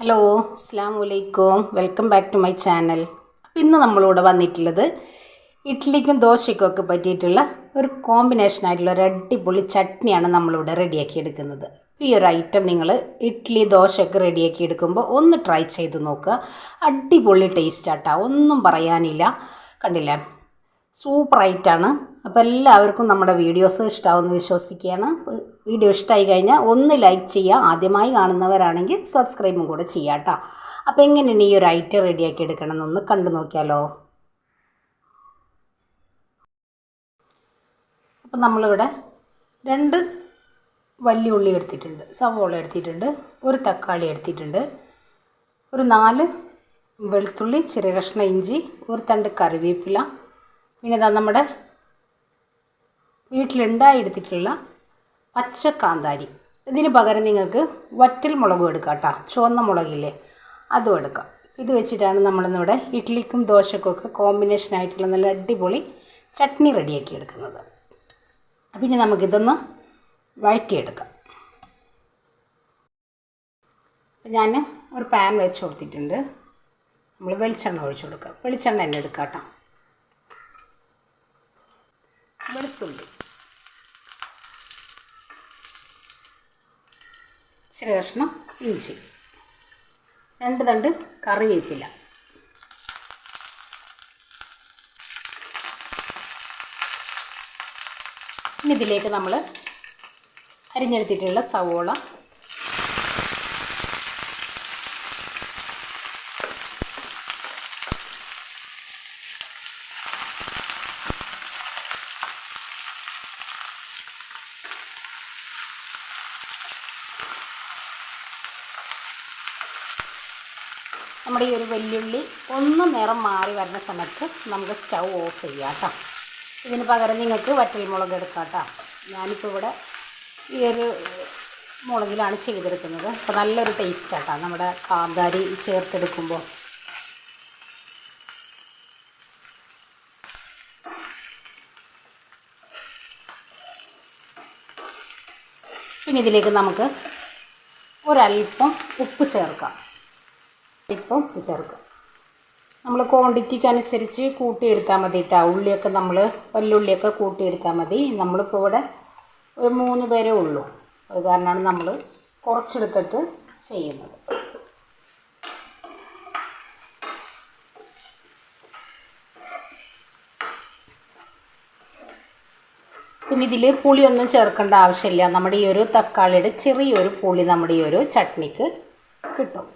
Hello അസ്സാം വലൈക്കും welcome back to my channel. അപ്പോൾ ഇന്ന് നമ്മളിവിടെ വന്നിട്ടുള്ളത് ഇഡ്ഡലിക്കും ദോശയ്ക്കും ഒക്കെ പറ്റിയിട്ടുള്ള ഒരു കോമ്പിനേഷൻ ആയിട്ടുള്ള ഒരു അടിപൊളി ചട്നിയാണ് നമ്മളിവിടെ റെഡിയാക്കി എടുക്കുന്നത്. ഈ ഒരു ഐറ്റം നിങ്ങൾ ഇഡ്ഡലി ദോശയൊക്കെ റെഡിയാക്കി എടുക്കുമ്പോൾ ഒന്ന് ട്രൈ ചെയ്ത് നോക്കുക. അടിപൊളി ടേസ്റ്റ് ആട്ടാ. ഒന്നും പറയാനില്ല. കണ്ടില്ലേ? സൂപ്പറായിട്ടാണ്. അപ്പോൾ എല്ലാവർക്കും നമ്മുടെ വീഡിയോസ് ഇഷ്ടമാവുമെന്ന് വിശ്വസിക്കുകയാണ്. വീഡിയോ ഇഷ്ടമായി കഴിഞ്ഞാൽ ഒന്ന് ലൈക്ക് ചെയ്യുക. ആദ്യമായി കാണുന്നവരാണെങ്കിൽ സബ്സ്ക്രൈബും കൂടെ ചെയ്യാം കേട്ടോ. അപ്പോൾ എങ്ങനെയാണ് ഈ ഒരു ഐറ്റം റെഡിയാക്കി എടുക്കണം എന്നൊന്ന് കണ്ടു നോക്കിയാലോ? അപ്പം നമ്മളിവിടെ രണ്ട് വലിയ ഉള്ളി എടുത്തിട്ടുണ്ട്. സവോള എടുത്തിട്ടുണ്ട്. ഒരു തക്കാളി എടുത്തിട്ടുണ്ട്. ഒരു നാല് വെളുത്തുള്ളി ചെറിയ കഷ്ണ ഇഞ്ചി ഒരു തണ്ട് കറിവേപ്പില പിന്നെ ഇതാ നമ്മുടെ വീട്ടിലുണ്ടായി എടുത്തിട്ടുള്ള പച്ച കാന്താരി ഇതിന് പകരം നിങ്ങൾക്ക് വറ്റൽ മുളകും എടുക്കാം കേട്ടോ. ചുവന്ന മുളകില്ലേ അതും എടുക്കാം. ഇത് വെച്ചിട്ടാണ് നമ്മളിന്നിവിടെ ഇഡ്ഡലിക്കും ദോശക്കും ഒക്കെ കോമ്പിനേഷൻ ആയിട്ടുള്ള നല്ല അടിപൊളി ചട്നി റെഡിയാക്കി എടുക്കുന്നത്. പിന്നെ നമുക്കിതൊന്ന് വഴറ്റിയെടുക്കാം. ഞാൻ ഒരു പാൻ വെച്ച് കൊടുത്തിട്ടുണ്ട്. നമ്മൾ വെളിച്ചെണ്ണ ഒഴിച്ചു കൊടുക്കാം. വെളിച്ചെണ്ണ തന്നെ എടുക്കാം കേട്ടോ. വെളുത്തുള്ളി. ഇച്ചിരി കഷ്ണം ഇഞ്ചി. രണ്ട് തണ്ട് കറിവേപ്പില. ഇനി ഇതിലേക്ക് നമ്മൾ അരിഞ്ഞെടുത്തിട്ടുള്ള സവോള നമ്മുടെ ഈ ഒരു വെല്ലുള്ളി ഒന്ന് നിറം മാറി വരുന്ന സമയത്ത് നമുക്ക് സ്റ്റൗ ഓഫ് ചെയ്യാം കേട്ടോ ഇതിന് പകരം നിങ്ങൾക്ക് വറ്റൽമുളക് എടുക്കാം കേട്ടോ ഞാനിപ്പോൾ ഇവിടെ ഈ ഒരു മുളകിലാണ് ചെയ്തെടുക്കുന്നത്. അപ്പോൾ നല്ലൊരു ടേസ്റ്റ് ആട്ടോ നമ്മുടെ കാന്താരി ചേർത്തെടുക്കുമ്പോൾ പിന്നെ ഇതിലേക്ക് നമുക്ക് ഒരല്പം ഉപ്പ് ചേർക്കാം. ചേർക്കും ചേർക്കാം. നമ്മൾ ക്വാണ്ടിറ്റിക്ക് അനുസരിച്ച് കൂട്ടിയെടുത്താൽ മതി കേട്ടോ ഉള്ളിയൊക്കെ നമ്മൾ വല്ലുള്ളിയൊക്കെ കൂട്ടിയെടുത്താൽ മതി. നമ്മളിപ്പോൾ ഇവിടെ ഒരു മൂന്ന് പേരേ ഉള്ളൂ. അത് കാരണമാണ് നമ്മൾ കുറച്ചെടുത്തിട്ട് ചെയ്യുന്നത്. പിന്നെ ഇതിൽ പുളിയൊന്നും ചേർക്കേണ്ട ആവശ്യമില്ല. നമ്മുടെ ഈ ഒരു തക്കാളിയുടെ ചെറിയൊരു പുളി നമ്മുടെ ഈ ഒരു ചട്നിക്ക് കിട്ടും.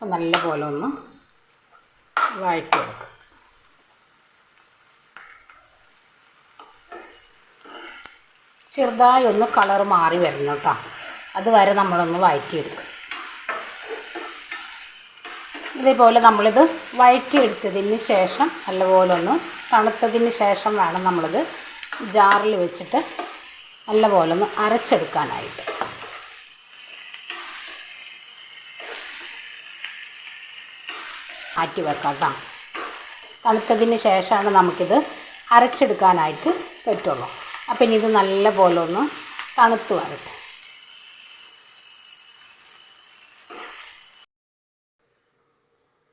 അപ്പം നല്ല പോലെ ഒന്ന് വഴറ്റിയെടുക്കും ചെറുതായി ഒന്ന് കളർ മാറി വരണം കേട്ടോ. അതുവരെ നമ്മളൊന്ന് വഴറ്റിയെടുക്കും. ഇതേപോലെ നമ്മളിത് വഴറ്റിയെടുത്തതിന് ശേഷം നല്ലപോലെ ഒന്ന് തണുത്തതിന് ശേഷം വേണം നമ്മളിത് ജാറിൽ വെച്ചിട്ട് നല്ലപോലെ ഒന്ന് അരച്ചെടുക്കാനായിട്ട്. മാറ്റി വെക്കാം കേട്ടോ തണുത്തതിന് ശേഷമാണ് നമുക്കിത് അരച്ചെടുക്കാനായിട്ട് പറ്റുള്ളൂ. അപ്പം ഇനി ഇത് നല്ല പോലെ ഒന്ന് തണുത്ത് വരട്ടെ.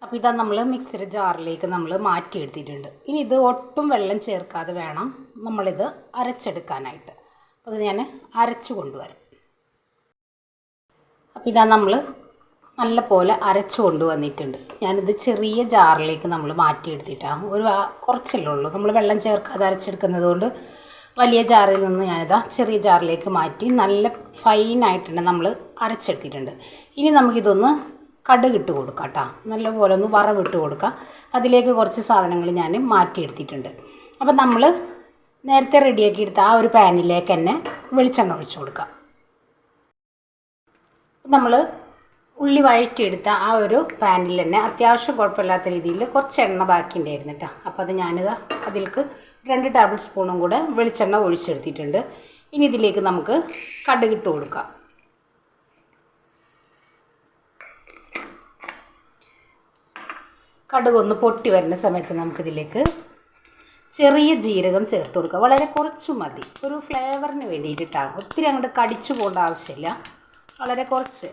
അപ്പോൾ ഇതാ നമ്മൾ മിക്സിയുടെ ജാറിലേക്ക് നമ്മൾ മാറ്റിയെടുത്തിട്ടുണ്ട് ഇനി ഇത് ഒട്ടും വെള്ളം ചേർക്കാതെ വേണം നമ്മളിത് അരച്ചെടുക്കാനായിട്ട്. അപ്പോൾ ഇത് ഞാൻ അരച്ചു കൊണ്ടുവരാം. അപ്പോൾ ഇതാ നമ്മൾ നല്ല പോലെ അരച്ചു കൊണ്ടുവന്നിട്ടുണ്ട്. ഞാനിത് ചെറിയ ജാറിലേക്ക് നമ്മൾ മാറ്റിയെടുത്തിട്ടാണ് ഒരു കുറച്ചല്ലേ ഉള്ളൂ. നമ്മൾ വെള്ളം ചേർക്കാതെ അരച്ചെടുക്കുന്നത് കൊണ്ട് വലിയ ജാറിൽ നിന്ന് ഞാനിതാ ചെറിയ ജാറിലേക്ക് മാറ്റി നല്ല ഫൈനായിട്ടുണ്ട് നമ്മൾ അരച്ചെടുത്തിട്ടുണ്ട്. ഇനി നമുക്കിതൊന്ന് കടുകിട്ട് കൊടുക്കാം കേട്ടോ നല്ലപോലെ ഒന്ന് വറവിട്ട് കൊടുക്കാം. അതിലേക്ക് കുറച്ച് സാധനങ്ങൾ ഞാൻ മാറ്റിയെടുത്തിട്ടുണ്ട്. അപ്പം നമ്മൾ നേരത്തെ റെഡിയാക്കി എടുത്ത ആ ഒരു പാനിലേക്ക് തന്നെ വെളിച്ചെണ്ണ ഒഴിച്ചു കൊടുക്കാം. നമ്മൾ ഉള്ളി വഴറ്റിയെടുത്ത ആ ഒരു പാനിൽ തന്നെ അത്യാവശ്യം കുഴപ്പമില്ലാത്ത രീതിയിൽ കുറച്ച് എണ്ണ ബാക്കി ഉണ്ടായിരുന്നു കേട്ടോ. അപ്പോൾ അത് ഞാനിത് അതിൽക്ക് രണ്ട് ടേബിൾ സ്പൂണും കൂടെ വെളിച്ചെണ്ണ ഒഴിച്ചെടുത്തിട്ടുണ്ട്. ഇനി ഇതിലേക്ക് നമുക്ക് കടുകിട്ട് കൊടുക്കാം. കടുക് ഒന്ന് പൊട്ടി വരുന്ന സമയത്ത് നമുക്കിതിലേക്ക് ചെറിയ ജീരകം ചേർത്ത് കൊടുക്കുക വളരെ കുറച്ച് മതി. ഒരു ഫ്ലേവറിന് വേണ്ടിയിട്ടിട്ടാണ് ഒത്തിരി അങ്ങോട്ട് കടിച്ചു പോകേണ്ട ആവശ്യമില്ല. വളരെ കുറച്ച്.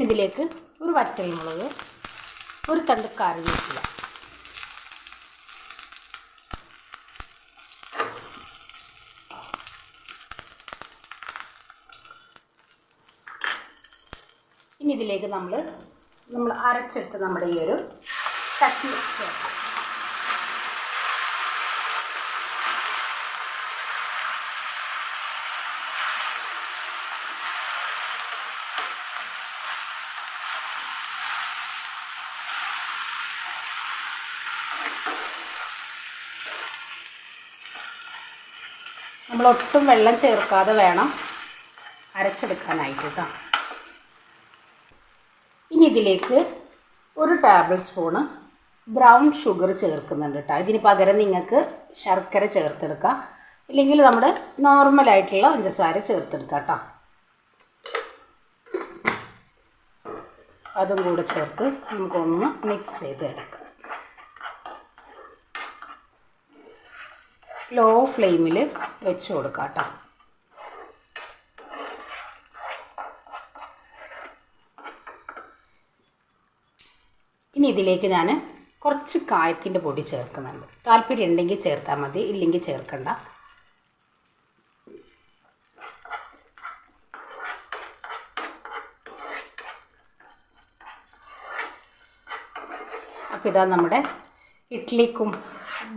ഇതിലേക്ക് ഒരു വറ്റൽമുളക് ഒരു തണ്ട് കറിവേപ്പില. ഇനി ഇതിലേക്ക് നമ്മൾ നമ്മൾ അരച്ചെടുത്ത് നമ്മുടെ ഈ ഒരു ചട്നി ചേർക്കാം. നമ്മൾ ഒട്ടും വെള്ളം ചേർക്കാതെ വേണം അരച്ചെടുക്കാനായിട്ട് കേട്ടോ. ഇനി ഇതിലേക്ക് ഒരു ടേബിൾ സ്പൂണ് ബ്രൗൺ ഷുഗർ ചേർക്കുന്നുണ്ട് കേട്ടോ. ഇതിന് പകരം നിങ്ങൾക്ക് ശർക്കര ചേർത്തെടുക്കാം. ഇല്ലെങ്കിൽ നമ്മുടെ നോർമലായിട്ടുള്ള പഞ്ചസാര ചേർത്തെടുക്കാം കേട്ടോ. അതും കൂടെ ചേർത്ത് നമുക്കൊന്ന് മിക്സ് ചെയ്ത് എടുക്കാം ലോ ഫ്ലെയിമിൽ വെച്ച് കൊടുക്കാം കേട്ടോ. ഇനി ഇതിലേക്ക് ഞാൻ കുറച്ച് കായത്തിന്റെ പൊടി ചേർക്കുന്നുണ്ട്. താല്പര്യം ഉണ്ടെങ്കിൽ ചേർത്താൽ മതി ഇല്ലെങ്കിൽ ചേർക്കണ്ട. അപ്പോൾ ഇതാ നമ്മുടെ ഇഡ്ഡലിക്കും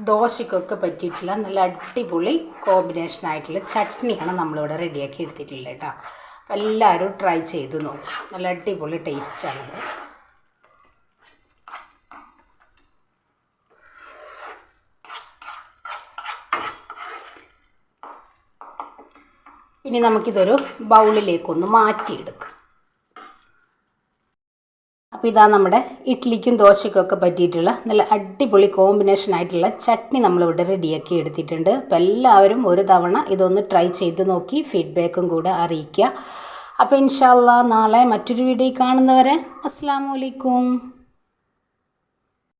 ദോശയ്ക്കൊക്കെ പറ്റിയിട്ടുള്ള നല്ല അടിപൊളി കോമ്പിനേഷൻ ആയിട്ടുള്ള ചട്നിയാണ് നമ്മളിവിടെ റെഡിയാക്കി എടുത്തിട്ടുള്ളത് കേട്ടോ. എല്ലാവരും ട്രൈ ചെയ്ത് നോക്കും. നല്ല അടിപൊളി ടേസ്റ്റാണിത് ഇനി നമുക്കിതൊരു ബൗളിലേക്കൊന്ന് മാറ്റിയെടുക്കാം. അപ്പോൾ ഇതാ നമ്മുടെ ഇഡ്ഡലിക്കും ദോശയ്ക്കൊക്കെ പറ്റിയിട്ടുള്ള നല്ല അടിപൊളി കോമ്പിനേഷൻ ആയിട്ടുള്ള ചട്നി നമ്മളിവിടെ റെഡിയാക്കി എടുത്തിട്ടുണ്ട്. അപ്പോൾ എല്ലാവരും ഒരു തവണ ഇതൊന്ന് ട്രൈ ചെയ്ത് നോക്കി ഫീഡ്ബാക്കും കൂടെ അറിയിക്കുക. അപ്പോൾ ഇൻഷാല്ല നാളെ മറ്റൊരു വീഡിയോ കാണുന്നവരെ അസ്സാം